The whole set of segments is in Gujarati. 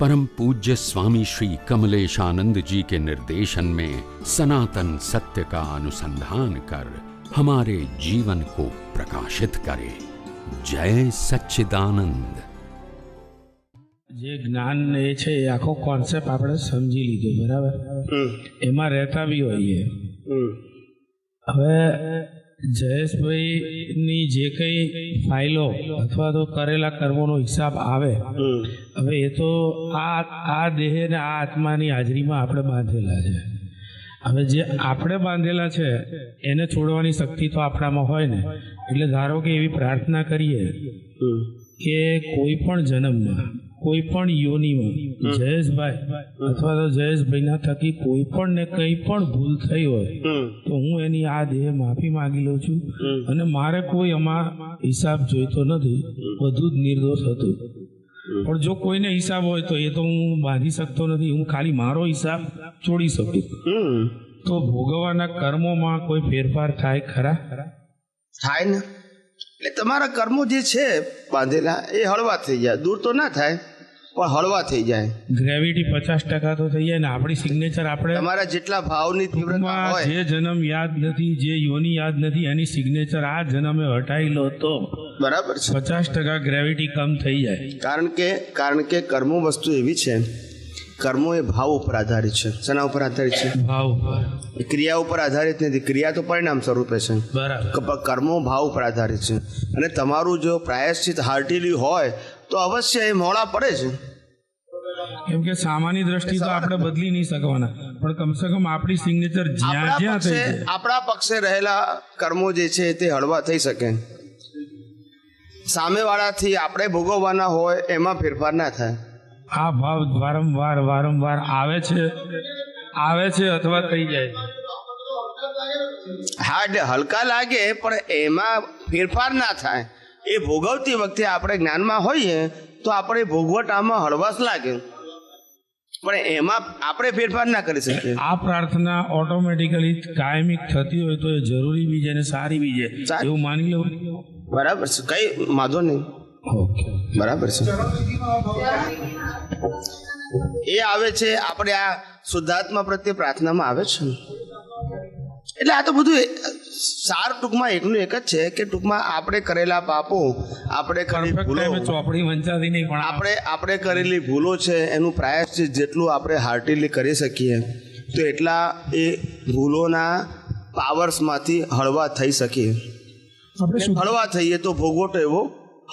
परम पूज्य स्वामी श्री कमलेशानंद जी के निर्देशन में सनातन सत्य का अनुसंधान कर हमारे जीवन को प्रकाशित करे जय सच्चिदानंद જે જ્ઞાન એ છે એ આખો કોન્સેપ્ટ આપણે સમજી લીધો બરાબર એમાં રહેતા બી હોઈએ હવે જયેશભાઈની જે કંઈ ફાઇલો અથવા તો કરેલા કર્મોનો હિસાબ આવે હવે એ તો આ આ દેહ ને આ આત્માની હાજરીમાં આપણે બાંધેલા છે. હવે જે આપણે બાંધેલા છે એને છોડવાની શક્તિ તો આપણામાં હોય ને. એટલે ધારો કે એવી પ્રાર્થના કરીએ કે કોઈ પણ જન્મમાં કોઈ પણ યોનિમાં જયેશભાઈ અથવા તો જયેશભાઈના થકી કોઈ પણ ને કંઈ પણ ભૂલ થઈ હોય તો હું એની આ દેહ માફી માંગી લઉં છું. અને મારે કોઈ આમાં હિસાબ જોઈતો નથી બધું જ નિર્દોષ હતું. પણ જો કોઈને હિસાબ હોય તો એ તો હું બાંધી શકતો નથી. હું ખાલી મારો હિસાબ છોડી શકું. તો ભોગવવાના કર્મોમાં કોઈ ફેરફાર થાય ખરા? થાય ને? એટલે તમારા કર્મો જે છે બાંધેલા એ હળવા થઈ જાય. દૂર તો ના થાય. પણ હળવા થઈ જાય. ગ્રેવિટી પચાસ ટકા તો થઈ જાય ને આપણી સિગ્નેચર આપણે તમારા જેટલા ભાવની તીવ્રતા હોય. જે જન્મ યાદ નથી જે યોની યાદ નથી એની સિગ્નેચર આ જન્મે હટાવી લો તો બરાબર છે. પચાસ ટકા ગ્રેવિટી કમ થઈ જાય. કારણ કે કારણ કે કર્મો વસ્તુ એવી છે કર્મો એ ભાવ ઉપર આધારિત છે. શેના ઉપર આધારિત છે? ભાવ ઉપર. ક્રિયા ઉપર આધારિત નથી. ક્રિયા તો પરિણામ સ્વરૂપે છે. બરાબર. કર્મો ભાવ ઉપર આધારિત છે. અને તમારું જો પ્રાયશ્ચિત હાર્ટીલી હોય તો અવશ્ય એ મોડા પડે છે. કેમ કે સામાન્ય દ્રષ્ટિ તો આપણે બદલી નહીં શકવાના. પણ કમસે કમ આપણી સિગ્નેચર જ્યાં જ્યાં થઈ આપણા પક્ષે રહેલા કર્મો જે છે તે હળવા થઈ શકે. સામેવાળાથી આપણે ભોગવવાના હોય એમાં ફેરફાર ના થાય. આ ભાવ વારંવાર વારંવાર આવે છે આવે છે અથવા થઈ જાય. હા એટલે હલકા લાગે પણ એમાં ફેરફાર ના થાય. એ ભોગવતી વખતે આપણે જ્ઞાનમાં હોઈએ તો આપણે ભોગવટામાં હળવાશ લાગે. પણ એમાં આપણે ફેરફાર ના કરી શકીએ. આ પ્રાર્થના ઓટોમેટિકલી કાયમિક થતી હોય તો એ જરૂરી બી છે અને સારી બી છે. એવું માની લો બરાબર છે. કઈ વાંધો નહીં. ઓકે. બરાબર છે. એ આવે છે આપણે આ શુદ્ધાત્મા પ્રત્યે પ્રાર્થનામાં આવે છે એટલે આ તો બધું સાર ટૂંકમાં એકનું એક જ છે કે ટૂંકમાં આપણે કરેલા પાપો આપણે કરેલી ભૂલો ચોપડી વંચાતી નહીં પણ આપણે આપણે કરેલી ભૂલો છે એનું પ્રાયશ્ચિત જેટલું આપણે હાર્ટીલી કરી શકીએ તો એટલા એ ભૂલોના પાવર્સમાંથી હળવા થઈ શકીએ. આપણે હળવા થઈએ તો ભોગવટો એવો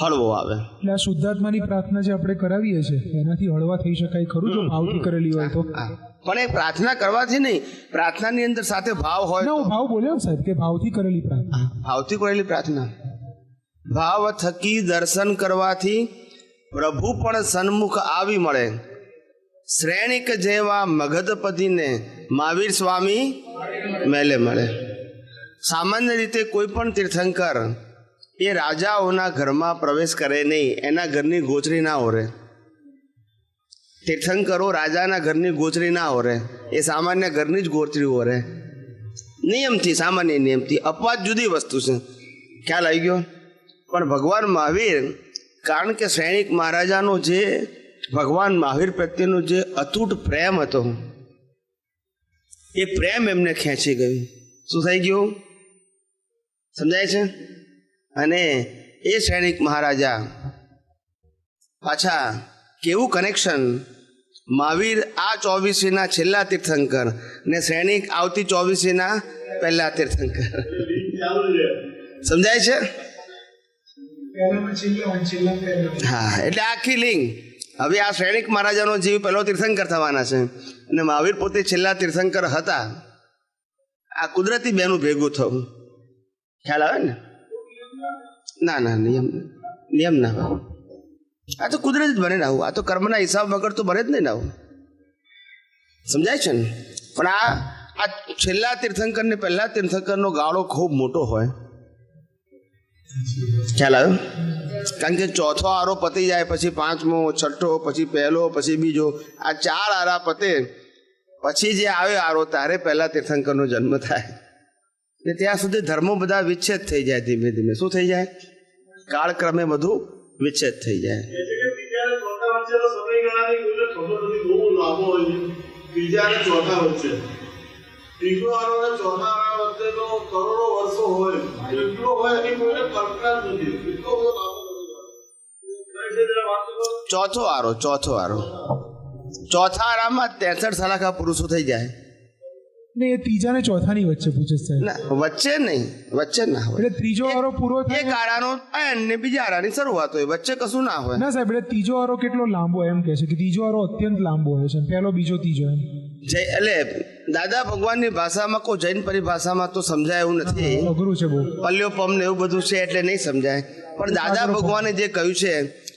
હળવો આવે. એટલે આ શુદ્ધાત્માની પ્રાર્થના જે આપણે કરાવીએ છીએ એનાથી હળવા થઈ શકાય ખરું જો ભાવથી કરેલી હોય તો. પણ એ પ્રાર્થના કરવાથી નહીં. પ્રાર્થનાની અંદર સાથે ભાવ હોય હું ભાવ બોલ્યો સાહેબ કે ભાવથી કરેલી પ્રાર્થના. ભાવથી કરેલી પ્રાર્થના. ભાવ થકી દર્શન કરવાથી પ્રભુ પણ સન્મુખ આવી મળે. શ્રેણિક જેવા મગધપતિને મહાવીર સ્વામી મેલે મળે. સામાન્ય રીતે કોઈ પણ તીર્થંકર એ રાજાઓના ઘરમાં પ્રવેશ કરે નહીં એના ઘરની ગોચરી ના ઓરે. તીર્થંકરો રાજાના ઘરની ગોચરી ના ઓરે એ સામાન્ય ઘરની જ ગોચરી ઓરે નિયમથી, સામાન્ય નિયમથી, અપવાદ જુદી વસ્તુ છે. ખ્યાલ આવી ગયો? પણ ભગવાન મહાવીર, કારણ કે સૈનિક મહારાજાનો જે, ભગવાન મહાવીર પ્રત્યેનો જે અતૂટ પ્રેમ હતો, એ પ્રેમ એમને ખેંચી ગયું. શું થઈ ગયું? સમજાય છે? અને એ સૈનિક મહારાજા પાછા કેવું કનેક્શન મહાવીર આ ચોવીસીના છેલ્લા તીર્થંકર ને સૈનિક આવતી ચોવીસીના પહેલા તીર્થંકર. સમજાય છે? હા એટલે આખી લિંગ. હવે આ સૈનિક મહારાજાનો જીવ પહેલો તીર્થંકર થવાના છે. અને મહાવીર પોતે છેલ્લા તીર્થંકર હતા. આ કુદરતી બેનું ભેગું થવું. ખ્યાલ આવે ને? ના ના નિયમ નિયમ ના હોય આ તો કુદરત જ બને ને આવું. આ તો કર્મના હિસાબ વગર તો બને જ નહીં આવું. સમજાય છે ને? પણ આ આ છેલ્લા તીર્થંકર ને પહેલા તીર્થંકરનો ગાળો ખૂબ મોટો હોય. ખ્યાલ આવ્યો? કારણ કે ચોથો આરો પતી જાય, પછી પાંચમો, છઠ્ઠો, પછી પહેલો, પછી બીજો. આ ચાર આરા પતે, પછી જે આવે આરો, તારે પહેલા તીર્થંકરનો જન્મ થાય. ને ત્યાં સુધી ધર્મો બધા વિચ્છેદ થઈ જાય ધીમે ધીમે. શું થઈ જાય? કાળક્રમે બધું વિચ્છેદ થઈ જાય. બીજા અને ચોથા વચ્ચે. ત્રીજો અને ચોથા વચ્ચેનો કરોડો વર્ષો હોય. એટલો હોય એની કોઈને કલ્પના જ નથી. એટલો બધો લાંબો સમયગાળો કઈ છે જરા વાત કરો ચોથો આરો ચોથો આરો ચોથા આરામાં ત્રેસઠ સલાખા પુરુષો થઈ જાય. ને એ ત્રીજા ને ચોથાની વચ્ચે પૂછે છે સાહેબ. ના વચ્ચે નહીં વચ્ચે ના હોય. એટલે ત્રીજો આરો પૂરો એક થાય આરાનો એન્ડ ને બીજા આરાની શરૂઆત હોય વચ્ચે કશું ના હોય. ના સાહેબ એટલે ત્રીજો આરો કેટલો લાંબો એમ કહે છે કે ત્રીજો આરો અત્યંત લાંબો હોય છે પહેલો બીજો ત્રીજો એમ. જય એટલે દાદા ભગવાનની ભાષામાં કોઈ જૈન પરિભાષામાં તો સમજાય એવું નથી. અઘરું છે બહુ. પલ્યોપમ ને એવું બધું છે એટલે નહીં સમજાય. પણ દાદા ભગવાને જે કહ્યું છે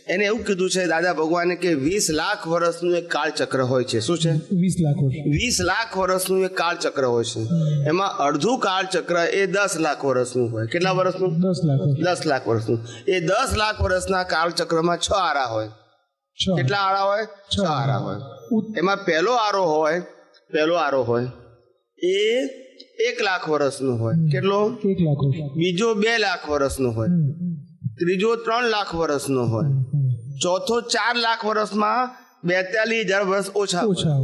એને એવું કીધું છે દાદા ભગવાને કે વીસ લાખ વર્ષનું એક કાળચક્ર હોય છે. શું છે? વીસ લાખ વીસ લાખ વર્ષનું એક કાળચક્ર હોય છે. એમાં અડધું કાળચક્ર એ દસ લાખ વર્ષનું હોય. કેટલા વર્ષનું? દસ લાખ દસ લાખ વર્ષનું. એ દસ લાખ વર્ષના કાળચક્રમાં છ આરા હોય. કેટલા આરા હોય? છ આરા હોય. એમાં પહેલો આરો હોય પહેલો આરો હોય એ એક લાખ વર્ષનો હોય. કેટલો? લાખ બીજો બે લાખ વર્ષનો હોય. ત્રીજો ત્રણ લાખ વર્ષનો હોય. ચોથો ચાર લાખ વર્ષમાં બેતાલીસ હજાર વર્ષ ઓછા ઓછા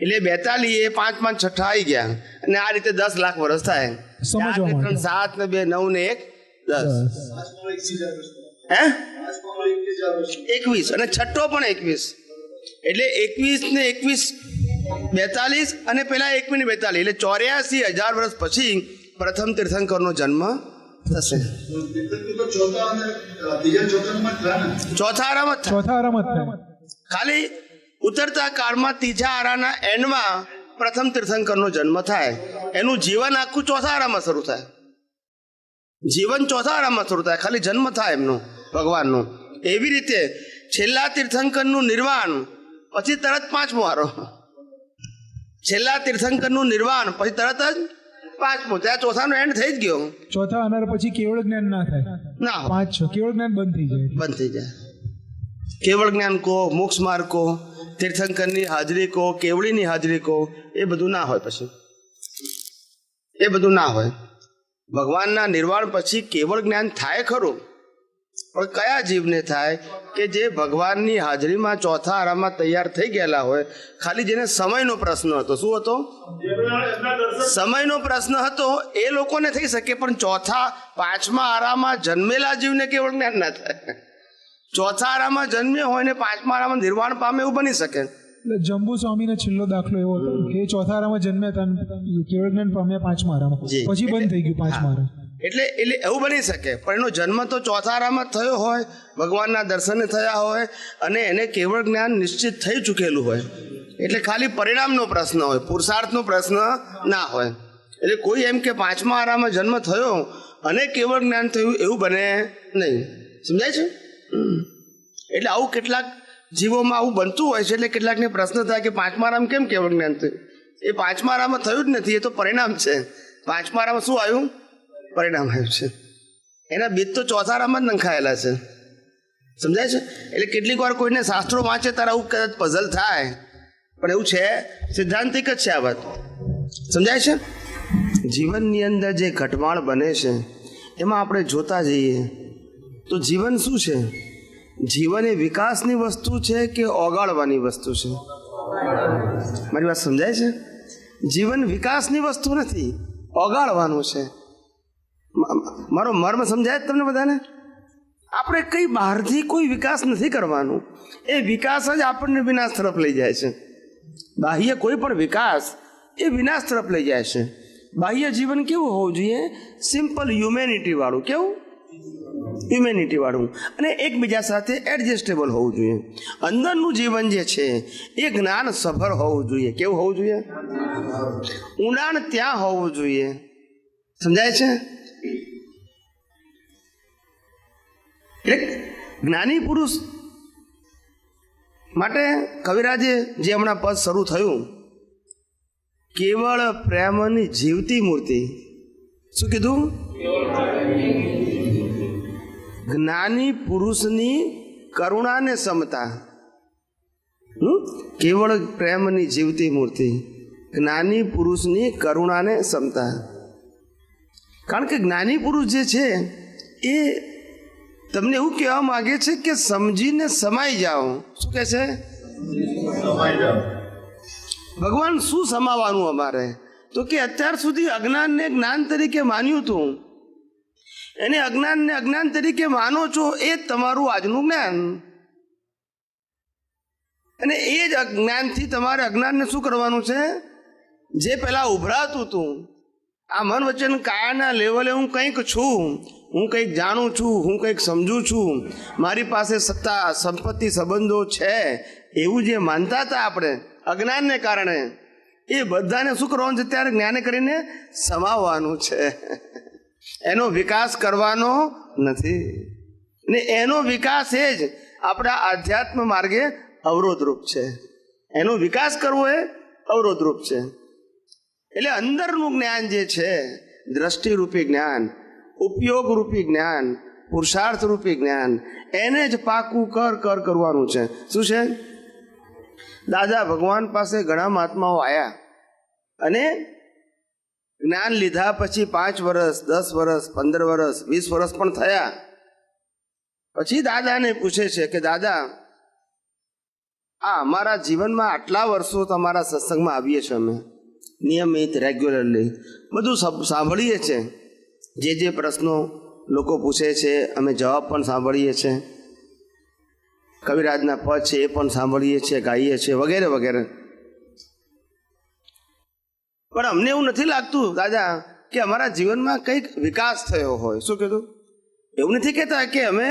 એટલે બેતાલીસ એ પાંચ પાંચ છઠ્ઠા આવી ગયા. અને આ રીતે દસ લાખ વર્ષ થાય. ત્રણ સાત ને બે નવ ને એક દસ. દસ. હે? એકવીસ અને છઠ્ઠો પણ એકવીસ. એટલે એકવીસ ને એકવીસ બેતાલીસ અને પેલા એક મિનિટ બેતાલીસ. એટલે ચોર્યાસી હજાર વર્ષ પછી પ્રથમ તીર્થંકરનો જન્મ થશે. ચોથા રમત ચોથા થાય. ખાલી ઉતરતા કાળમાં ત્રીજા આરાના એન્ડમાં પ્રથમ તીર્થંકરનો જન્મ થાય. એનું જીવન આખું ચોથા આરામાં શરૂ થાય. જીવન ચોથા આરામાં શરૂ થાય. ખાલી જન્મ થાય એમનો ભગવાનનો. એવી રીતે છેલ્લા તીર્થંકરનું નિર્વાણ પછી તરત પાંચમો આરો છેલ્લા તીર્થંકરનું નિર્વાણ પછી તરત જ પાંચમો. ત્યાં ચોથાનો એન્ડ થઈ જ ગયો. ચોથા આનાર પછી કેવળ જ્ઞાન ના થાય. ના પાંચ છ. કેવળ જ્ઞાન બંધ થઈ જાય. બંધ થઈ જાય. કેવળ જ્ઞાન કહો મોક્ષ માર્ગ કહો તીર્થંકરની હાજરી કહો કેવળીની હાજરી કહો એ બધું ના હોય પછી. એ બધું ના હોય. ભગવાનના નિર્વાણ પછી કેવળ જ્ઞાન થાય ખરું? પણ કયા જીવને થાય કે જે ભગવાનની હાજરીમાં ચોથા આરામાં તૈયાર થઈ ગયેલા હોય? ખાલી જેને સમયનો પ્રશ્ન હતો. શું હતો? સમયનો પ્રશ્ન હતો. એ લોકોને થઈ શકે પણ ચોથા પાંચમા આરામાં જન્મેલા જીવને કેવળ જ્ઞાન ના થાય? ચોથા આરામાં જન્મ્યો હોય ને પાંચમા આરામાં નિર્વાણ પામે એવું બની શકે? એટલે જંબુ સ્વામીનો છેલ્લો દાખલો એવો હતો કે ચોથા આરામાં જન્મ્યા હતા કેવળ જ્ઞાન પામ્યા પાંચમા આરામાં પછી બંધ થઈ ગયું પાંચમા આરામ એટલે એટલે એવું બની શકે. પણ એનો જન્મ તો ચોથારામાં થયો હોય, ભગવાનના દર્શને થયા હોય, અને એને કેવળ જ્ઞાન નિશ્ચિત થઈ ચૂકેલું હોય. એટલે ખાલી પરિણામનો પ્રશ્ન હોય, પુરુષાર્થનો પ્રશ્ન ના હોય. એટલે કોઈ એમ કે પાંચમા આરામાં જન્મ થયો અને કેવળ જ્ઞાન થયું એવું બને નહીં. સમજાય છે. એટલે આવું કેટલાક જીવોમાં આવું બનતું હોય છે એટલે કેટલાકને પ્રશ્ન થાય કે પાંચમા આરામ કેમ કેવળ જ્ઞાન થયું? એ પાંચમા આરામાં થયું જ નથી, એ તો પરિણામ છે. પાંચમા આરામાં શું આવ્યું? પરિણામ આવ્યું છે. એના બીજ તો ચોથા આરામાં જ નંખાયેલા છે. સમજાય છે? એટલે કેટલીક વાર કોઈને શાસ્ત્રો વાંચે તારા આવું કદાચ પઝલ થાય. પણ એવું છે, સિદ્ધાંતિક જ છે આ વાત. સમજાય છે? જીવનની અંદર જે ઘટમાળ બને છે, એમાં આપણે જોતા જઈએ. તો જીવન શું છે? જીવન એ વિકાસની વસ્તુ છે કે ઓગાળવાની વસ્તુ છે? મારી વાત સમજાય છે? જીવન વિકાસની વસ્તુ નથી, ઓગાળવાનું છે. મારો મર્મ સમજાય તમને બધાને? આપણે કઈ બહારથી કોઈ વિકાસ નથી કરવાનું. એ વિકાસ જ આપણને વિનાશ તરફ લઈ જાય છે. બાહ્ય કોઈ પણ વિકાસ એ વિનાશ તરફ લઈ જાય છે. બાહ્ય જીવન કેવું હોવું જોઈએ? સિમ્પલ હ્યુમેનિટી વાળું. કેવું? હ્યુમેનિટી વાળું. અને એકબીજા સાથે એડજસ્ટેબલ હોવું જોઈએ. અંદરનું જીવન જે છે, એ જ્ઞાન સભર હોવું જોઈએ. કેવું હોવું જોઈએ? ઊંડાણ ત્યાં હોવું જોઈએ. સમજાય છે? એટલે જ્ઞાની પુરુષ માટે કવિરાજે જે હમણાં પદ શરૂ થયું, કેવળ પ્રેમની જીવતી મૂર્તિ. શું કીધું? જ્ઞાની પુરુષની કરુણાને સમતા? કેવળ પ્રેમની જીવતી મૂર્તિ. જ્ઞાની પુરુષની કરુણાને સમતા. કારણ કે જ્ઞાની પુરુષ જે છે એ તમને એવું કહેવા માંગે છે કે સમજીને સમાઈ જાઓ. શું કહે છે? ભગવાન શું સમાવાનું અમારે? તો કે અત્યાર સુધી અજ્ઞાનને જ્ઞાન તરીકે માન્યું હતું એને અજ્ઞાનને અજ્ઞાન તરીકે માનો છો એ જ તમારું આજનું જ્ઞાન. અને એ જ અજ્ઞાનથી તમારે અજ્ઞાનને શું કરવાનું છે? જે પહેલાં ઉભરાતું હતું આ મન વચન કાયાના લેવલે હું કંઈક છું, હું કંઈક જાણું છું, હું કંઈક સમજું છું. મારી પાસે સત્તા, સંપત્તિ, સંબંધો છે, એવું જે માનતા હતા આપણે, અજ્ઞાનને કારણે. એ બધાને શું કરવાનું છે ત્યારે જ્ઞાને કરીને સમાવવાનું છે. એનો વિકાસ કરવાનો નથી. ને એનો વિકાસ એ જ આપણા આધ્યાત્મ માર્ગે અવરોધરૂપ છે. એનો વિકાસ કરવો એ અવરોધરૂપ છે. એટલે અંદરનું જ્ઞાન જે છે, દ્રષ્ટિરૂપી જ્ઞાન, ઉપયોગરૂપી જ્ઞાન, પુરુષાર્થરૂપી જ્ઞાન, એને જ પાકું કર કર કરવાનું છે. શું છે? દાદા, ભગવાન પાસે ઘણા મહાત્માઓ આવ્યા અને જ્ઞાન લીધા પછી પાંચ વર્ષ દસ વર્ષ પંદર વર્ષ વીસ વર્ષ પણ થયા. પછી દાદાને પૂછે છે કે, દાદા, આ અમારા જીવનમાં આટલા વર્ષો તમારા સત્સંગમાં આવીએ છીએ અમે. નિયમિત રેગ્યુલરલી બધું સાંભળીએ છીએ જે જે પ્રશ્નો લોકો પૂછે છે, અમે જવાબ પણ સાંભળીએ છીએ કવિરાજના પદ છે એ પણ સાંભળીએ છીએ ગાઈએ છીએ વગેરે વગેરે. પણ અમને એવું નથી લાગતું, દાદા, કે અમારા જીવનમાં કંઈક વિકાસ થયો હોય. શું કીધું? એવું નથી કહેતા કે અમે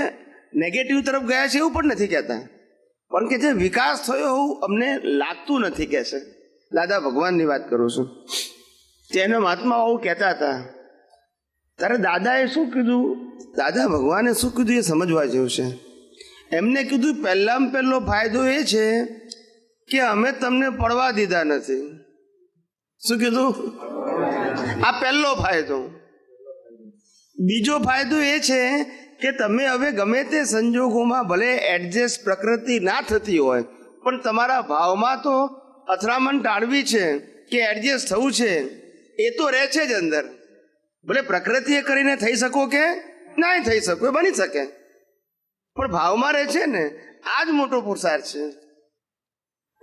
નેગેટિવ તરફ ગયા છે, એવું પણ નથી કહેતા. પણ કે જે વિકાસ થયો હોવું અમને લાગતું નથી કે છે. દાદા, ભગવાનની વાત કરું છું. તેના મહાત્મા આવું કહેતા હતા. ત્યારે દાદાએ શું કીધું? દાદા, ભગવાને શું કીધું એ સમજવા જેવું છે. એમને કીધું, પહેલામાં પહેલો ફાયદો એ છે કે અમે તમને પડવા દીધા નથી. શું કીધું? આ પહેલો ફાયદો. બીજો ફાયદો એ છે કે તમે હવે ગમે તે સંજોગોમાં ભલે એડજસ્ટ પ્રકૃતિ ના થતી હોય, પણ તમારા ભાવમાં તો અથડામણ ટાળવી છે કે એડજસ્ટ થવું છે, એ તો રહે છે જ અંદર. ભલે પ્રકૃતિએ કરીને થઈ શકો કે ના થઈ શકો, એ બની શકે. પણ ભાવમાં રહે છે ને આ જ મોટો પુરુષાર્થ છે.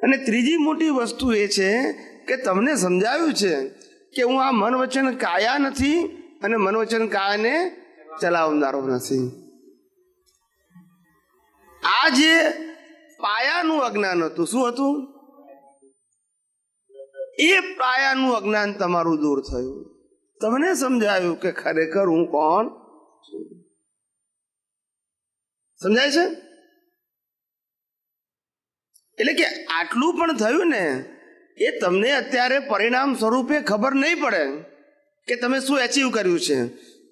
અને ત્રીજી મોટી વસ્તુ એ છે કે તમને સમજાવ્યું છે કે હું આ મન વચન કાયા નથી અને મન વચન કાયાને ચલાવનારો નથી. આ જે પાયાનું અજ્ઞાન હતું, શું હતું? એ પાયાનું અજ્ઞાન તમારું દૂર થયું. તમને સમજાયું કે ખરેખર હું કોણ? સમજાય છે? એટલે કે આટલું પણ થયું ને, એ તમને અત્યારે પરિણામ સ્વરૂપે ખબર નહીં પડે કે તમે શું એચીવ કર્યું છે.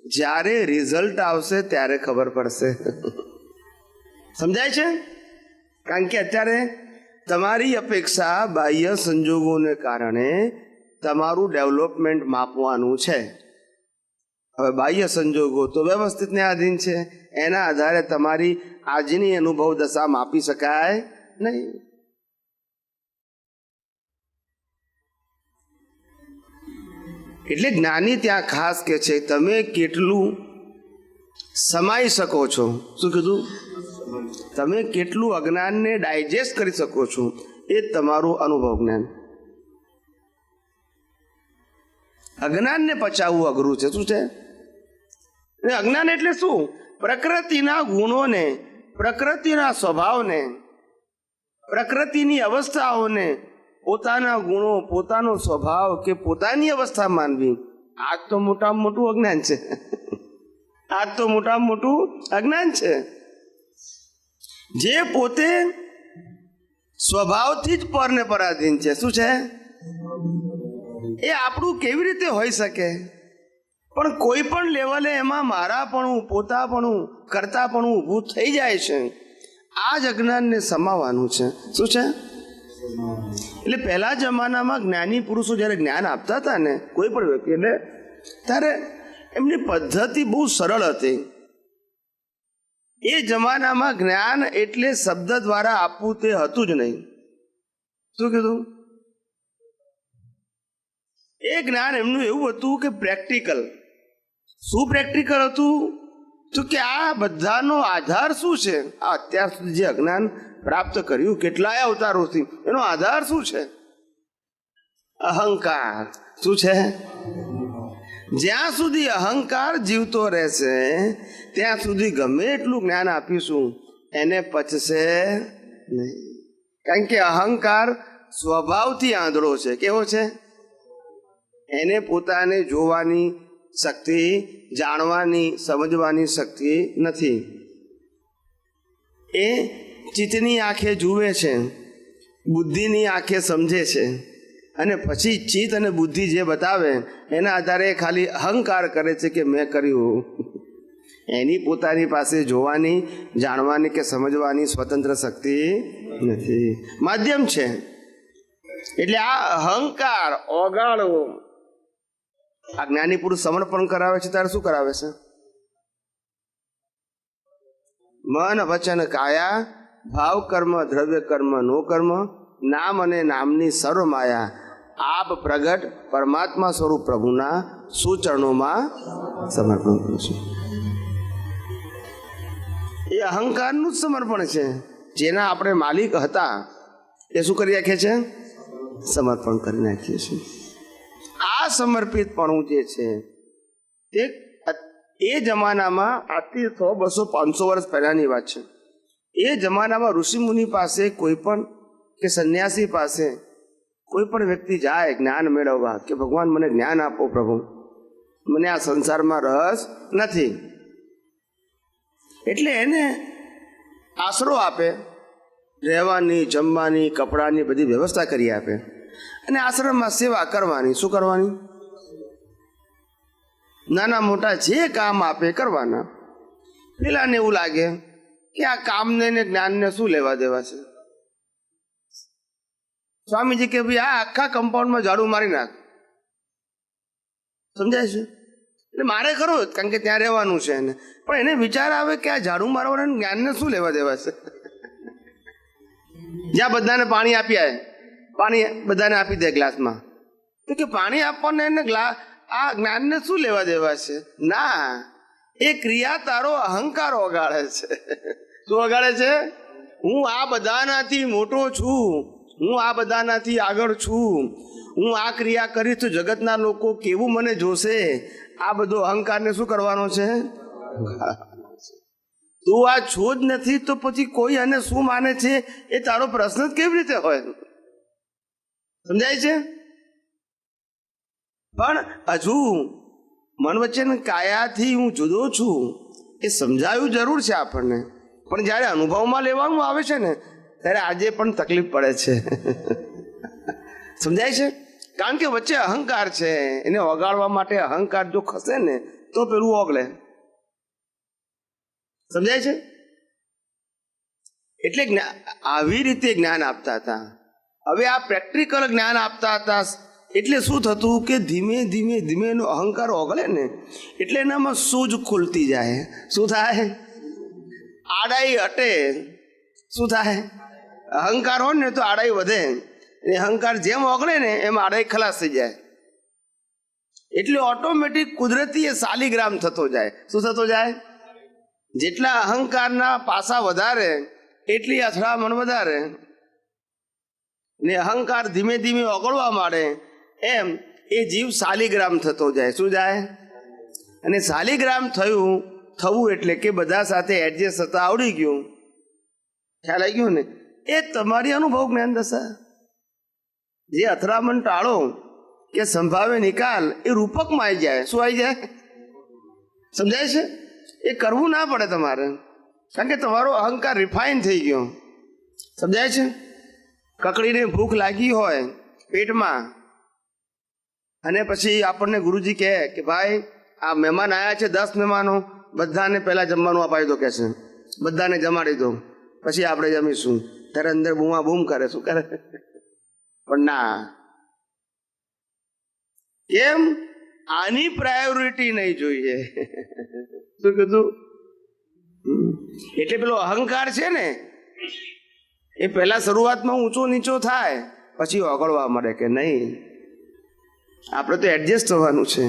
જ્યારે રિઝલ્ટ આવશે ત્યારે ખબર પડશે. સમજાય છે? કારણ કે અત્યારે તમારી અપેક્ષા બાહ્ય સંજોગોને કારણે તમારું ડેવલપમેન્ટ માપવાનું છે. હવે બાહ્ય સંજોગો તો વ્યવસ્થિતને આધીન છે. એના આધારે તમારી આજની અનુભવ દશા માપી શકાય નહીં. એટલે જ્ઞાની ત્યાં ખાસ કે છે, તમે કેટલું સમાઈ શકો છો? શું કીધું? તમે કેટલું અજ્ઞાનને ડાયજેસ્ટ કરી શકો છો એ તમારું અનુભવ જ્ઞાન. અજ્ઞાનને પચાવવું અઘરું છે. શું છે? અજ્ઞાન એટલે શું? પ્રકૃતિના ગુણોને, પ્રકૃતિના સ્વભાવને, પ્રકૃતિની અવસ્થાઓને પોતાના ગુણો, પોતાનો સ્વભાવ કે પોતાની અવસ્થા માનવી. આ તો મોટામાં મોટું અજ્ઞાન છે. આ તો મોટામાં મોટું અજ્ઞાન છે. જે પોતે સ્વભાવથી જ પરને પરાધીન છે, શું છે? એ આપણું કેવી રીતે હોઈ શકે? પણ કોઈ પણ લેવલે એમાં મારાપણું, પોતાપણું, કરતાપણું ઊભું થઈ જાય છે. આ જ અજ્ઞાનને સમાવવાનું છે. શું છે? એટલે પહેલા જમાનામાં જ્ઞાની પુરુષો જ્યારે જ્ઞાન આપતા હતા ને, કોઈ પણ વ્યક્તિને ત્યારે એમની પદ્ધતિ બહુ સરળ હતી. એ જમાનામાં જ્ઞાન એટલે શબ્દ દ્વારા આપવું તે હતું જ નહીં. શું કીધું? એ જ્ઞાન એમનું એવું હતું કે પ્રેક્ટિકલ. શું પ્રેક્ટિકલ હતું? તો કે આ બધાનો આધાર શું છે? આ અત્યાર સુધી જે અજ્ઞાન પ્રાપ્ત કર્યું, કેટલાય અવતારોથી, એનો આધાર શું છે? અહંકાર. શું છે? જ્યાં સુધી અહંકાર જીવતો રહેશે, ત્યાં સુધી ગમે એટલું જ્ઞાન આપીશું, એને પચશે નહીં. કારણ કે અહંકાર સ્વભાવથી આંધળો છે. કેવો છે? એને પોતાને જોવાની શક્તિ, જાણવાની, સમજવાની શક્તિ નથી. એ ચિત્તની આંખે જુએ છે, બુદ્ધિની આંખે સમજે છે. અને પછી ચિત્ત અને બુદ્ધિ જે બતાવે, એના આધારે ખાલી અહંકાર કરે છે કે મેં કર્યું. એની પોતાની પાસે જોવાની, જાણવાની કે સમજવાની સ્વતંત્ર શક્તિ નથી. માધ્યમ છે. એટલે આ અહંકાર ઓગાળવો. આ જ્ઞાની પુરુષ સમર્પણ કરાવે છે, ત્યારે શું કરાવે છે? મન, વચન, કાયા, ભાવ કર્મ, દ્રવ્ય કર્મ, નો કર્મ, નામ અને નામની સર્વ માયા આપ પ્રગટ પરમાત્મા સ્વરૂપ પ્રભુના સુચરણોમાં સમર્પણ કરું છું. એ અહંકારનું જ સમર્પણ છે. જેના આપણે માલિક હતા, એ શું કરી નાખીએ છે? સમર્પણ કરી નાખીએ છીએ. આ સમર્પિતપણું જે છે, તે એ જમાનામાં આજથી સો બસો પાંચસો વર્ષ પહેલાની વાત છે. એ જમાનામાં ઋષિમુનિ પાસે કોઈ પણ કે સંન્યાસી પાસે કોઈ પણ વ્યક્તિ જાય, જ્ઞાન મેળવવા, કે ભગવાન મને જ્ઞાન આપો પ્રભુ, મને આ સંસારમાં રસ નથી. એટલે એને આશરો આપે, રહેવાની, જમવાની, કપડાની બધી વ્યવસ્થા કરી આપે. અને આશ્રમમાં સેવા કરવાની, શું કરવાની? નાના મોટા જે કામ આપે કરવાના. પેલાને એવું લાગે કે આ કામને ને જ્ઞાનને શું લેવા દેવા છે? સ્વામીજી કે ભાઈ આ આખા કમ્પાઉન્ડમાં ઝાડુ મારી નાખ. સમજાય છે? એટલે મારે ખરું, કારણ કે ત્યાં રહેવાનું છે એને. પણ એને વિચાર આવે કે આ ઝાડુ મારવાના જ્ઞાનને શું લેવા દેવા છે? જ્યાં બધાને પાણી આપી આવે પાણી બધાને આપી દે ગ્લાસમાં. તો કે પાણી આપવાને એને ગ્લાસ આ જ્ઞાનને શું લેવા દેવા છે? ના, એ ક્રિયા તારો અહંકાર ઓગાળે છે. શું ઓગાળે છે? હું આ બધાનાથી મોટો છું. હું આ બધાનાથી આગળ છું. હું આ ક્રિયા કરીશ તો જગતના લોકો કેવું મને જોશે? આ બધો અહંકારને શું કરવાનો છે? તું આ છો જ નથી તો પછી કોઈ અને શું માને છે? એ તારો પ્રશ્ન જ કેવી રીતે હોય? સમજાય છે? પણ હજુ મન વચન કાયાથી હું જુદો છું. એ સમજાયું જરૂર છે આપણને. પણ જ્યારે અનુભવમાં લેવાનું આવે છે ને ત્યારે આજે પણ તકલીફ પડે છે. સમજાય છે? કારણ કે વચ્ચે અહંકાર છે. એને ઓગાળવા માટે અહંકાર જો ખસે ને, તો પેલું ઓગળે સમજાય છે? એટલે આવી રીતે જ્ઞાન આપતા હતા. હવે આ પ્રેક્ટિકલ જ્ઞાન આપતા હતા. એટલે શું થતું કે ધીમે ધીમે ધીમે એનો અહંકાર ઓગળે ને, એટલે એનામાં સૂઝ ખુલતી જાય. શું થાય? આડાઈ હટે શું થાય? અહંકાર હોય ને તો આડાઈ વધે. અને અહંકાર જેમ ઓગળે ને એમ આડાઈ ખલાસ થઈ જાય. એટલે ઓટોમેટિક કુદરતી એ શાલિગ્રામ થતો જાય. શું થતો જાય? જેટલા અહંકારના પાસા વધારે, એટલી અથડામણ વધારે. ને અહંકાર ધીમે ધીમે ઓગળવા માંડે, એમ એ જીવ શાલિગ્રામ થતો જાય. શું જાય? અને શાલિગ્રામ થયું, થવું એટલે કે બધા સાથે એડજસ્ટ થતા આવડી ગયું. ખ્યાલ આવી ગયો ને? એ તમારી અનુભવ જ્ઞાન દશા. જે અથડામણ ટાળો કે સંભાવે નિકાલ એ રૂપકમાં આવી જાય. શું આવી જાય? સમજાય છે? એ કરવું ના પડે તમારે. કારણ કે તમારો અહંકાર રિફાઇન થઈ ગયો. સમજાય છે? કકડીને ભૂખ લાગી હોય પેટમાં, અને પછી આપણને ગુરુજી કહે કે ભાઈ, આ મહેમાન આવ્યા છે, દસ મહેમાનો, બધાને પહેલા જમવાનું અપાવી દો કે છે. બધાને જમાડી દો. પછી આપણે જમીશું. ત્યારે અંદર બૂમા બૂમ કરે, શું કરે? પણ ના. કેમ? આની પ્રાયોરિટી નહીં જોઈએ. શું કીધું. એટલે પેલો અહંકાર છે ને, એ પહેલા શરૂઆતમાં ઊંચો નીચો થાય, પછી ઓગળવા મળે કે નહીં. આપણે તો એડજસ્ટ થવાનું છે.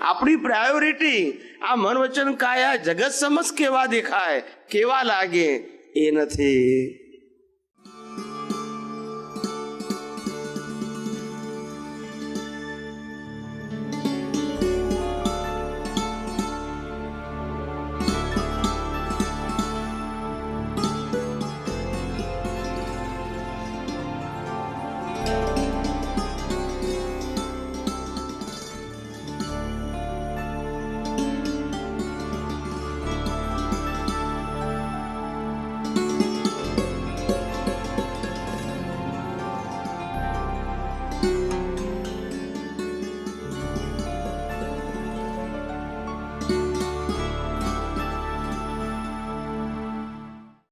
આપણી પ્રાયોરિટી આ મન વચન કાયા જગત સમજ કેવા દેખાય, કેવા લાગે, એ નથી.